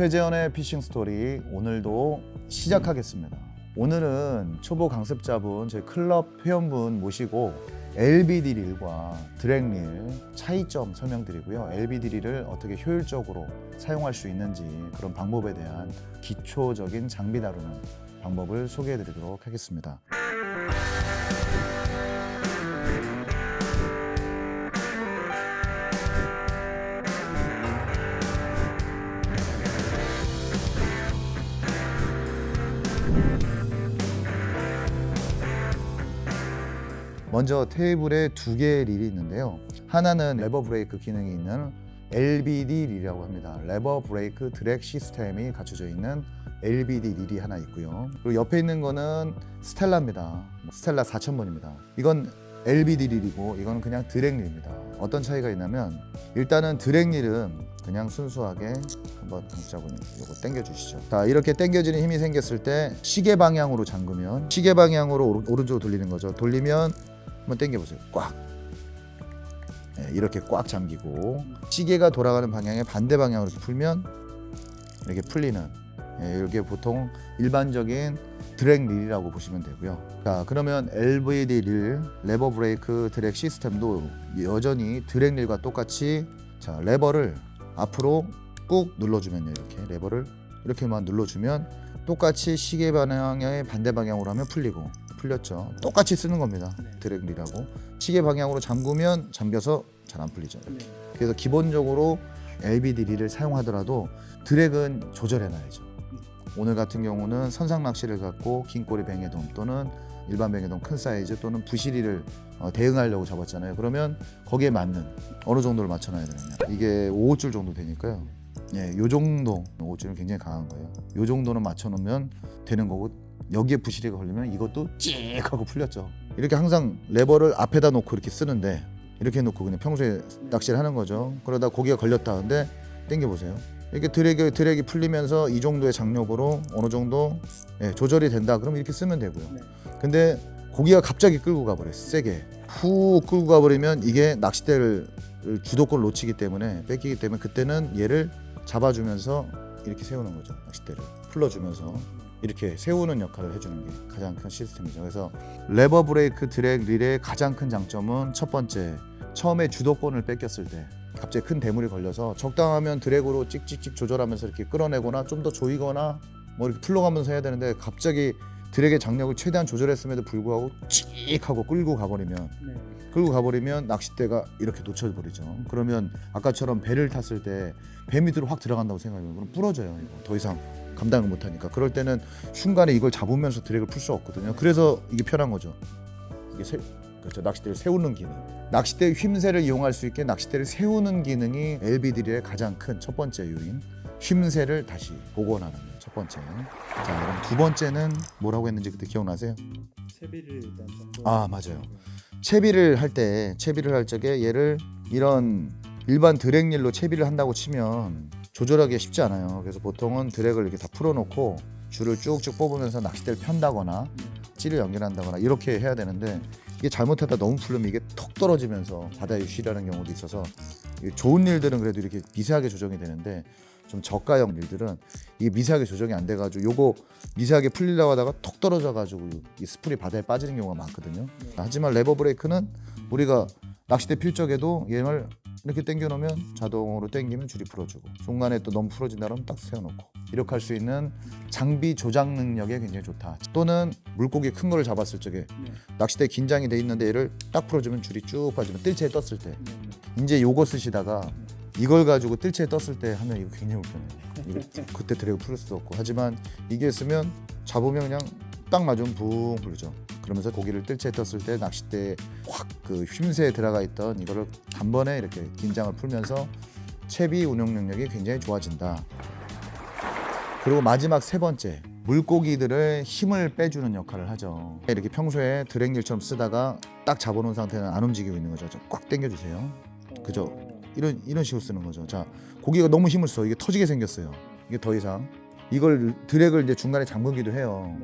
최재현의 피싱 스토리 오늘도 시작하겠습니다. 오늘은 초보 강습자분 저희 클럽 회원분 모시고 LBD 릴과 드랙 릴 차이점 설명드리고요. LBD 릴을 어떻게 효율적으로 사용할 수 있는지 그런 방법에 대한 기초적인 장비 다루는 방법을 소개해드리도록 하겠습니다. 먼저 테이블에 두 개의 릴이 있는데요. 하나는 레버 브레이크 기능이 있는 LBD 릴이라고 합니다. 레버 브레이크 드랙 시스템이 갖춰져 있는 LBD 릴이 하나 있고요. 그리고 옆에 있는 거는 스텔라입니다. 스텔라 4000번입니다. 이건 LBD 릴이고 이건 그냥 드랙 릴입니다. 어떤 차이가 있냐면 일단은 드랙 릴은 그냥 순수하게 한번 동작자분이 이거 당겨 주시죠. 자 이렇게 당겨지는 힘이 생겼을 때 시계 방향으로 잠그면 시계 방향으로 오른- 오른쪽으로 돌리는 거죠. 돌리면 한번 당겨 보세요. 꽉. 네, 이렇게 꽉 잠기고 시계가 돌아가는 방향의 반대 방향으로 풀면 이렇게 풀리는 예, 이게 보통 일반적인 드랙 릴이라고 보시면 되고요. 자 그러면 LVD 릴 레버 브레이크 드랙 시스템도 여전히 드랙 릴과 똑같이 자 레버를 앞으로 꾹 눌러주면요 이렇게 레버를 이렇게만 눌러주면 똑같이 시계 방향의 반대 방향으로 하면 풀리고 풀렸죠. 똑같이 쓰는 겁니다. 드랙 릴하고 시계 방향으로 잠그면 잠겨서 잘 안 풀리죠. 이렇게. 그래서 기본적으로 LBD 릴을 사용하더라도 드랙은 조절해놔야죠. 오늘 같은 경우는 선상 낚시를 갖고 긴 꼬리 뱅에돔 또는 일반 뱅에돔 큰 사이즈 또는 부시리를 어, 대응하려고 잡았잖아요. 그러면 거기에 맞는 어느 정도를 맞춰놔야 되느냐. 이게 5줄 정도 되니까요. 예, 요 정도 5줄은 굉장히 강한 거예요. 요 정도는 맞춰놓으면 되는 거고 여기에 부시리가 걸리면 이것도 찍 하고 풀렸죠. 이렇게 항상 레버를 앞에다 놓고 이렇게 쓰는데 이렇게 놓고 그냥 평소에 낚시를 하는 거죠. 그러다 고기가 걸렸다 근데 당겨 보세요. 이렇게 드랙이 드랙이 풀리면서 이 정도의 장력으로 어느 정도 예, 조절이 된다. 그럼 이렇게 쓰면 되고요. 네. 근데 고기가 갑자기 끌고 가버려요. 세게 훅 끌고 가버리면 이게 낚싯대를 주도권을 놓치기 때문에 뺏기기 때문에 그때는 얘를 잡아주면서 이렇게 세우는 거죠. 낚싯대를 풀러주면서 이렇게 세우는 역할을 해주는 게 가장 큰 시스템이죠. 그래서 레버 브레이크 드랙 릴의 가장 큰 장점은 첫 번째 처음에 주도권을 뺏겼을 때 갑자기 큰 대물이 걸려서 적당하면 드랙으로 찍찍찍 조절하면서 이렇게 끌어내거나 좀 더 조이거나 뭐 이렇게 풀러가면서 해야 되는데 갑자기 드랙의 장력을 최대한 조절했음에도 불구하고 찍 하고 끌고 가버리면 네. 끌고 가버리면 낚싯대가 이렇게 놓쳐버리죠. 그러면 아까처럼 배를 탔을 때 배 밑으로 확 들어간다고 생각하면 그럼 부러져요. 이거. 더 이상 감당을 못하니까. 그럴 때는 순간에 이걸 잡으면서 드랙을 풀 수 없거든요. 그래서 이게 편한 거죠. 이게 세, 그렇죠. 낚싯대를 세우는 기능. 낚싯대 휨새를 이용할 수 있게 낚싯대를 세우는 기능이 LBD의 가장 큰 첫 번째 요인. 휨새를 다시 복원하는 게첫 번째. 자, 그럼 두 번째는 뭐라고 했는지 그때 기억나세요? 채비를 일단. 아, 맞아요. 채비를 할 때 채비를 할 적에 얘를 이런 일반 드랙릴로 채비를 한다고 치면 조절하기 쉽지 않아요. 그래서 보통은 드랙을 이렇게 다 풀어놓고 줄을 쭉쭉 뽑으면서 낚싯대를 편다거나 찌를 연결한다거나 이렇게 해야 되는데 이게 잘못하다 너무 풀리면 이게 턱 떨어지면서 바다에 쉬라는 경우도 있어서 좋은 일들은 그래도 이렇게 미세하게 조정이 되는데 좀 저가형 일들은 이게 미세하게 조정이 안 돼가지고 요거 미세하게 풀리려고 하다가 턱 떨어져가지고 이 스풀이 바다에 빠지는 경우가 많거든요. 하지만 레버 브레이크는 우리가 낚싯대 필 적에도 얘를 이렇게 당겨 놓으면 자동으로 당기면 줄이 풀어주고 중간에 또 너무 풀어진다 그러면 딱 세워놓고 이렇게 할 수 있는 장비 조작 능력에 굉장히 좋다. 또는 물고기 큰 거를 잡았을 적에 네. 낚싯대 긴장이 돼 있는데 얘를 딱 풀어주면 줄이 쭉 빠지면 뜰채에 떴을 때 네. 네. 이제 요거 쓰시다가 이걸 가지고 뜰채에 떴을 때 하면 이거 굉장히 불편해요. 이거 그때 드래그 풀 수도 없고 하지만 이게 쓰면 잡으면 그냥 딱 맞으면 붕 풀리죠. 그러면서 고기를 뜰채에 떴을 때 낚싯대에 확그 휨새에 들어가 있던 이거를 단번에 이렇게 긴장을 풀면서 채비 운영 능력이 굉장히 좋아진다. 그리고 마지막 세 번째 물고기들의 힘을 빼주는 역할을 하죠. 이렇게 평소에 드랙릴처럼 쓰다가 딱 잡아놓은 상태는 안 움직이고 있는 거죠. 좀꽉 당겨주세요. 그죠? 어, 이런 이런 식으로 쓰는 거죠. 자 고기가 너무 힘을 써 이게 터지게 생겼어요. 이게 더 이상 이걸 드랙을 이제 중간에 잠그기도 해요.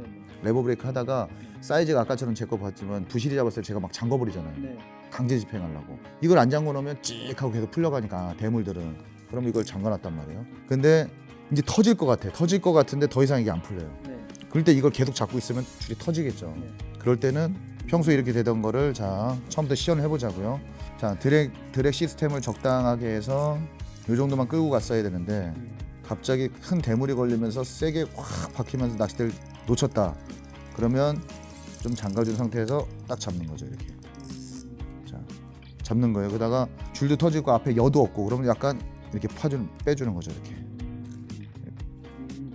레버 브레이크 하다가 사이즈가 아까처럼 제 거 봤지만 부실이 잡았을 때 제가 막 잠궈버리잖아요. 네. 강제 집행하려고 이걸 안 잠궈 놓으면 찍 하고 계속 풀려가니까 대물들은 그럼 이걸 잠궈놨단 말이에요. 근데 이제 터질 것 같아. 터질 것 같은데 더 이상 이게 안 풀려요. 네. 그럴 때 이걸 계속 잡고 있으면 줄이 터지겠죠. 네. 그럴 때는 평소에 이렇게 되던 거를 자 처음부터 시연을 해보자고요. 자 드랙 드랙 시스템을 적당하게 해서 이 정도만 끌고 갔어야 되는데 음. 갑자기 큰 대물이 걸리면서 세게 확 박히면서 낚싯대를 놓쳤다. 그러면 좀 잠가준 상태에서 딱 잡는 거죠 이렇게. 자 잡는 거예요. 그러다가 줄도 터지고 앞에 여도 없고 그러면 약간 이렇게 파주는 빼주는 거죠 이렇게. 음,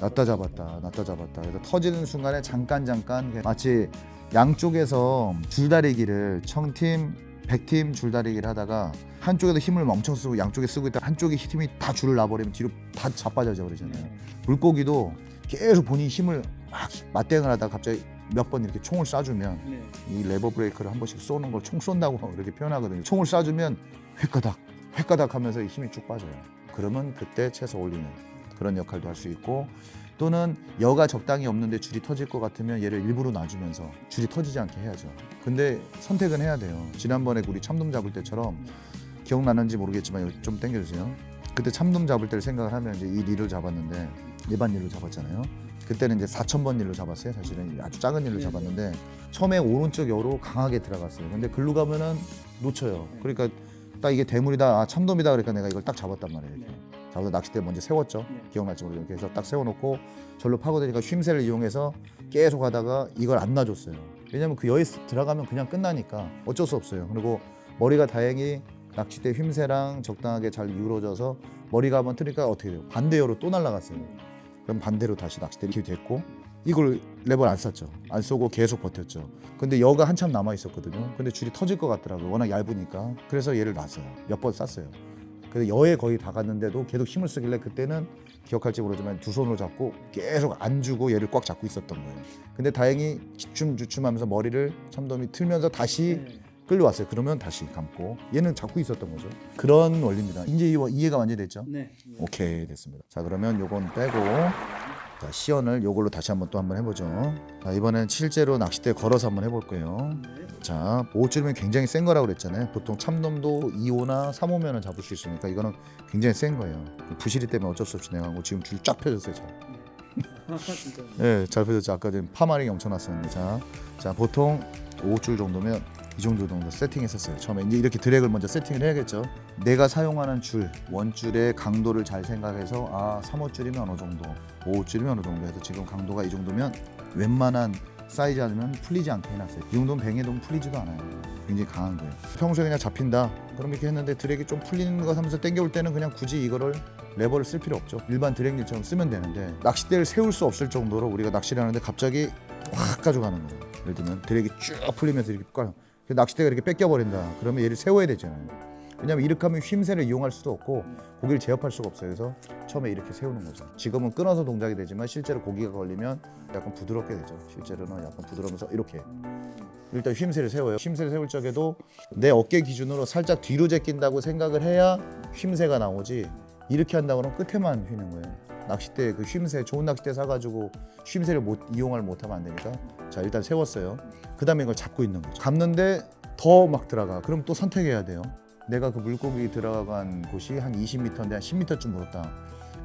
놨다 잡았다. 놨다 잡았다. 그래서 터지는 순간에 잠깐 잠깐 마치 양쪽에서 줄다리기를 청팀, 백팀 줄다리기를 하다가 한쪽에도 힘을 엄청 쓰고 양쪽에 쓰고 있다 한쪽에 힘이 다 줄을 놔버리면 뒤로 다 자빠져져 버리잖아요. 네. 물고기도 계속 본인이 힘을 막 맞대응을 하다가 갑자기 몇 번 이렇게 총을 쏴주면 네. 이 레버 브레이크를 한 번씩 쏘는 걸 총 쏜다고 이렇게 표현하거든요. 총을 쏴주면 획가닥, 획가닥 하면서 이 힘이 쭉 빠져요. 그러면 그때 채서 올리는 그런 역할도 할 수 있고 또는 여가 적당히 없는데 줄이 터질 것 같으면 얘를 일부러 놔주면서 줄이 터지지 않게 해야죠. 근데 선택은 해야 돼요. 지난번에 우리 참돔 잡을 때처럼 기억나는지 모르겠지만 좀 당겨주세요. 그때 참돔 잡을 때를 생각을 하면 이제 이 릴을 잡았는데 일반 릴로 잡았잖아요. 그때는 이제 4,000번 릴로 잡았어요. 사실은 아주 작은 릴로 네, 잡았는데 처음에 오른쪽 여로 강하게 들어갔어요. 근데 글로 가면은 놓쳐요. 그러니까 딱 이게 대물이다, 아, 참돔이다 그러니까 내가 이걸 딱 잡았단 말이에요. 이렇게. 네. 잡아서 낚싯대 먼저 세웠죠. 네. 기억날지 모르겠는데 그래서 딱 세워놓고 절로 파고드니까 쉼새를 이용해서 계속 하다가 이걸 안 놔줬어요. 왜냐면 그 여에 들어가면 그냥 끝나니까 어쩔 수 없어요. 그리고 머리가 다행히 낚싯대 쉼새랑 적당하게 잘 이루어져서 머리가 한번 트니까 어떻게 돼요? 반대여로 또 날아갔어요. 그럼 반대로 다시 낚싯대 이렇게 됐고 이걸 랩을 안 쐈죠. 안 쏘고 계속 버텼죠. 근데 여가 한참 남아 있었거든요. 근데 줄이 터질 것 같더라고요. 워낙 얇으니까. 그래서 얘를 놨어요. 몇 번 쐈어요. 근데 여에 거의 다 갔는데도 계속 힘을 쓰길래 그때는 기억할지 모르지만 두 손으로 잡고 계속 안 주고 얘를 꽉 잡고 있었던 거예요. 근데 다행히 기춤주춤하면서 머리를 참돔이 틀면서 다시 네. 끌려왔어요. 그러면 다시 감고 얘는 잡고 있었던 거죠. 그런 원리입니다. 이제 이- 이해가 완전히 됐죠? 네. 네. 오케이 됐습니다. 자 그러면 요건 빼고 자 시연을 요걸로 다시 한번 또 한번 해보죠. 자 이번엔 실제로 낚싯대 걸어서 한번 해볼 거예요. 네. 자 5줄이면 굉장히 센 거라고 그랬잖아요. 보통 참돔도 2호나 3호면은 잡을 수 있으니까 이거는 굉장히 센 거예요. 부시리 때문에 어쩔 수 없이 내가 하고 지금 줄 쫙 펴졌어요. 잘. 아, 진짜. 예, 잘 펴졌죠. 아까 전에 파마링이 엄청 났었는데 자, 자 보통 5줄 정도면 이 정도 정도 세팅했었어요. 처음에 이제 이렇게 드랙을 먼저 세팅을 해야겠죠. 내가 사용하는 줄 원줄의 강도를 잘 생각해서 아 3호줄이면 어느 정도, 5호줄이면 어느 정도 해서 지금 강도가 이 정도면 웬만한 사이즈 아니면 풀리지 않게 해놨어요. 이 정도면 뱅에도 풀리지도 않아요. 굉장히 강한 거예요. 평소에 그냥 잡힌다. 그럼 이렇게 했는데 드랙이 좀 풀리는 것 하면서 당겨올 때는 그냥 굳이 이거를 레버를 쓸 필요 없죠. 일반 드랙릴처럼 쓰면 되는데 낚싯대를 세울 수 없을 정도로 우리가 낚시를 하는데 갑자기 확 가져가는 거예요. 예를 들면 드랙이 쭉 풀리면서 이렇게 까요. 그 낚싯대가 이렇게 뺏겨 버린다. 그러면 얘를 세워야 되잖아요. 왜냐면 이렇게 하면 쉼새를 이용할 수도 없고 고기를 제압할 수가 없어요. 그래서 처음에 이렇게 세우는 거죠. 지금은 끊어서 동작이 되지만 실제로 고기가 걸리면 약간 부드럽게 되죠. 실제로는 약간 부드러우면서 이렇게 일단 쉼새를 세워요. 쉼새를 세울 적에도 내 어깨 기준으로 살짝 뒤로 제낀다고 생각을 해야 쉼새가 나오지 이렇게 한다 그러면 끝에만 휘는 거예요. 낚싯대 그 쉼새 좋은 낚싯대 사가지고 쉼새를 못 이용을 못하면 안 되니까 자 일단 세웠어요. 그 다음에 이걸 잡고 있는 거죠. 감는데 더 막 들어가. 그럼 또 선택해야 돼요. 내가 그 물고기 들어간 곳이 한 20m인데 한 10m쯤 물었다.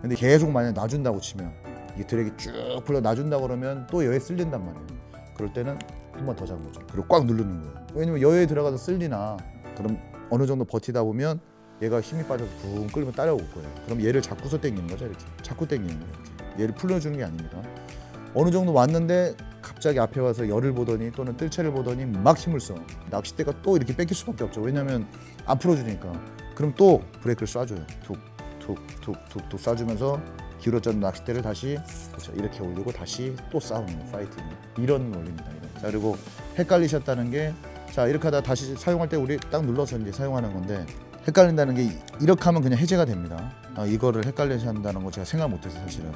근데 계속 만약 놔준다고 치면 이게 드랙이 쭉 풀려 놔준다 그러면 또 여에 쓸린단 말이에요. 그럴 때는 한 번 더 잡는 거죠. 그리고 꽉 누르는 거예요. 왜냐면 여에 들어가서 쓸리나 그럼 어느 정도 버티다 보면 얘가 힘이 빠져서 붕 끌면 따라올 거예요. 그럼 얘를 잡고서 당기는 거죠, 이렇게. 자꾸 당기는 거예요. 이렇게. 얘를 풀려주는 게 아닙니다. 어느 정도 왔는데 갑자기 앞에 와서 열을 보더니 또는 뜰채를 보더니 막 힘을 써. 낚싯대가 또 이렇게 뺏길 수밖에 없죠. 왜냐면 안 풀어주니까. 그럼 또 브레이크를 쏴줘요. 툭, 툭, 툭, 툭, 툭 쏴주면서 기울어졌던 낚싯대를 다시 그렇죠. 이렇게 올리고 다시 또 싸우는 거예요. 파이팅. 이런 원리입니다. 이런. 자 그리고 헷갈리셨다는 게 자 이렇게 하다 다시 사용할 때 우리 딱 눌러서 이제 사용하는 건데 헷갈린다는 게 이렇게 하면 그냥 해제가 됩니다. 아, 이거를 헷갈리신다는 거 제가 생각 못해서 사실은.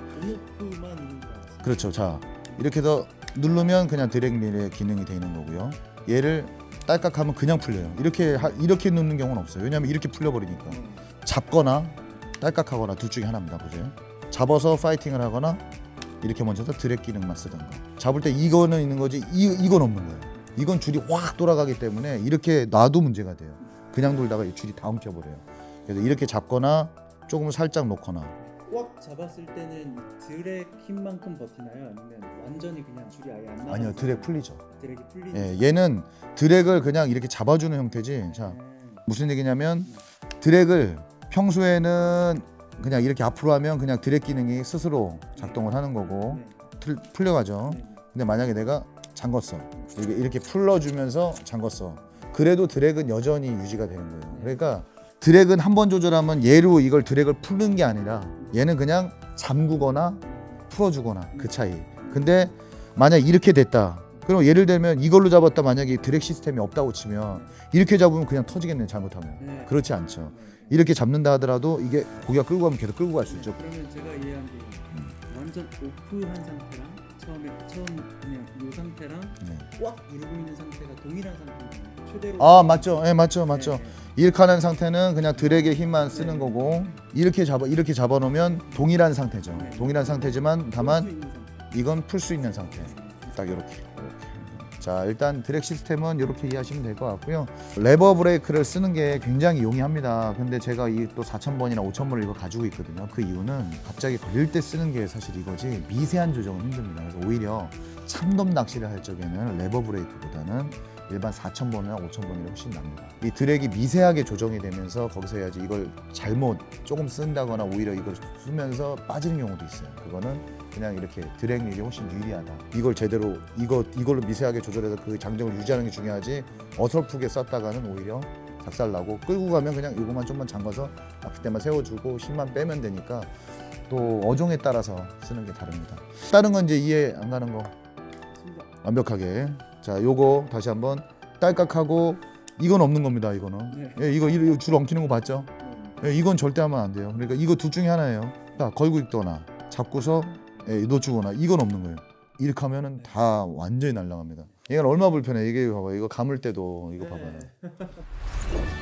그렇죠. 자 이렇게 해서 누르면 그냥 드랙릴의 기능이 되는 거고요. 얘를 딸깍하면 그냥 풀려요. 이렇게 하- 이렇게 누는 경우는 없어요. 왜냐하면 이렇게 풀려버리니까 네. 잡거나 딸깍하거나 둘 중에 하나입니다. 보세요. 잡아서 파이팅을 하거나 이렇게 먼저 드랙 기능만 쓰던가. 잡을 때 이거는 있는 거지 이 이건 없는 거예요. 이건 줄이 확 돌아가기 때문에 이렇게 놔도 문제가 돼요. 그냥 돌다가 이 줄이 다 엉켜버려요. 그래서 이렇게 잡거나 조금 살짝 놓거나 꽉 잡았을 때는 드랙 힘만큼 버티나요? 아니면 완전히 그냥 줄이 아예 안 나가? 아니요 드랙 풀리죠. 드랙이 풀리는. 예, 얘는 드랙을 그냥 이렇게 잡아주는 형태지. 자 음. 무슨 얘기냐면 드랙을 평소에는 그냥 이렇게 앞으로 하면 그냥 드랙 기능이 스스로 작동을 하는 거고 네. 틀, 풀려가죠. 네. 근데 만약에 내가 잠궜어 이렇게 이렇게 풀러주면서 잠궜어 그래도 드랙은 여전히 유지가 되는 거예요. 그러니까 드랙은 한 번 조절하면 얘로 이걸 드랙을 푸는 게 아니라 얘는 그냥 잠그거나 풀어주거나 그 차이. 근데 만약 이렇게 됐다. 그럼 예를 들면 이걸로 잡았다. 만약에 드랙 시스템이 없다고 치면 이렇게 잡으면 그냥 터지겠네 잘못하면. 네. 그렇지 않죠. 네. 이렇게 잡는다 하더라도 이게 고기가 끌고 가면 계속 끌고 갈 수 있죠. 그러면 제가 이해한 게 완전 오프한 상태랑 처음에 처음 그냥 이 상태랑 네. 꽉 누르고 있는 상태가 동일한. 최대로. 아 맞죠 예 맞죠 맞죠 네. 하는 상태는 그냥 드랙의 힘만 쓰는 거고 이렇게 잡아 이렇게 잡아 놓으면 동일한 상태죠. 네. 동일한 상태지만 다만 풀수 있는 상태. 이건 풀 수 있는 상태. 딱 이렇게. 자 일단 드랙 시스템은 이렇게 이해하시면 될 것 같고요. 레버 브레이크를 쓰는 게 굉장히 용이합니다. 근데 제가 이 또 4,000번이나 5,000번을 이거 가지고 있거든요. 그 이유는 갑자기 걸릴 때 쓰는 게 사실 이거지 미세한 조정은 힘듭니다. 그래서 오히려 참돔 낚시를 할 적에는 레버 브레이크보다는 일반 4,000번이나 5,000번이 훨씬 납니다. 이 드랙이 미세하게 조정이 되면서 거기서 해야지 이걸 잘못 조금 쓴다거나 오히려 이걸 쓰면서 빠지는 경우도 있어요. 그거는 그냥 이렇게 드랙 릴이 훨씬 유리하다. 이걸 제대로 이거 이걸로 미세하게 조절해서 그 장점을 유지하는 게 중요하지 어설프게 썼다가는 오히려 작살 나고 끌고 가면 그냥 이거만 좀만 잠가서 낚시 때만 세워주고 힘만 빼면 되니까 또 어종에 따라서 쓰는 게 다릅니다. 다른 건 이제 이해 안 가는 거. 완벽하게 자 요거 다시 한번 딸깍하고 이건 없는 겁니다 이거는 네. 예, 이거 이거 줄 엉키는 거 봤죠 네. 예, 이건 절대 하면 안 돼요 그러니까 이거 둘 중에 하나예요 자 걸고 있거나 잡고서 예, 놓주거나 이건 없는 거예요. 이렇게 하면은 다 완전히 날아갑니다. 이건 얼마 불편해? 이게 봐봐. 이거 감을 때도 이거 봐봐요. 네.